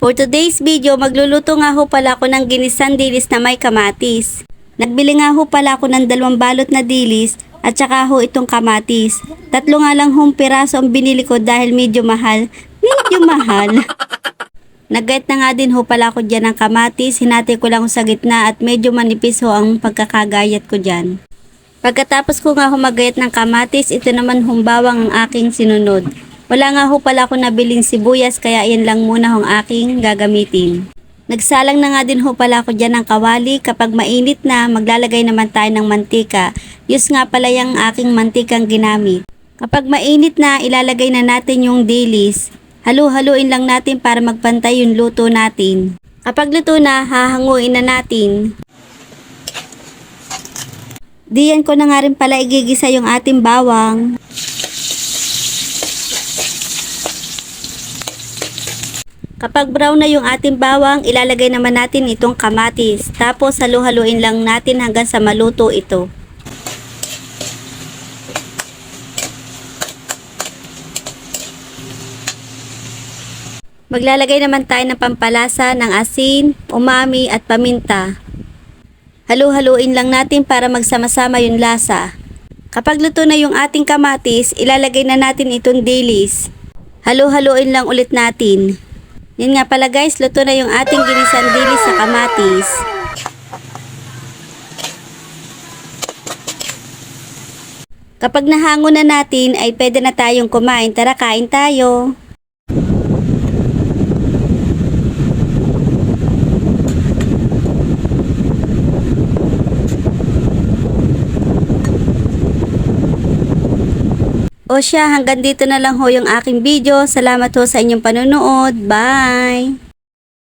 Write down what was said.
For today's video, magluluto nga ho pala ako ng ginisang dilis na may kamatis. Nagbili nga ho pala ako ng dalawang balot na dilis at saka ho itong kamatis. Tatlo nga lang hong piraso ang binili ko dahil medyo mahal. Medyo mahal. Nagayat na nga din ho pala ako dyan ng kamatis, hinati ko lang sa gitna at medyo manipis ho ang pagkakagayat ko dyan. Pagkatapos ko nga humagayat ng kamatis, ito naman humbawang ang aking sinunod. Wala nga ho pala ako nabiling sibuyas kaya yan lang muna hong aking gagamitin. Nagsalang na nga din ho pala ako dyan ng kawali. Kapag mainit na, maglalagay naman tayo ng mantika. Use nga pala yung aking mantikang ginamit. Kapag mainit na, ilalagay na natin yung dilis. Halu-haluin lang natin para magpantay yung luto natin. Kapag luto na, hahanguin na natin. Diyan ko na nga rin pala igigisa yung ating bawang. Kapag brown na yung ating bawang, ilalagay naman natin itong kamatis. Tapos halu-haluin lang natin hanggang sa maluto ito. Maglalagay naman tayo ng pampalasa ng asin, umami at paminta. Halu-haluin lang natin para magsama-sama yung lasa. Kapag luto na yung ating kamatis, ilalagay na natin itong dilis. Halu-haluin lang ulit natin. Yun nga pala guys, luto na yung ating ginisang dilis sa kamatis. Kapag nahango na natin ay pwede na tayong kumain. Tara, kain tayo. O siya, hanggang dito na lang ho yung aking video. Salamat ho sa inyong panonood. Bye!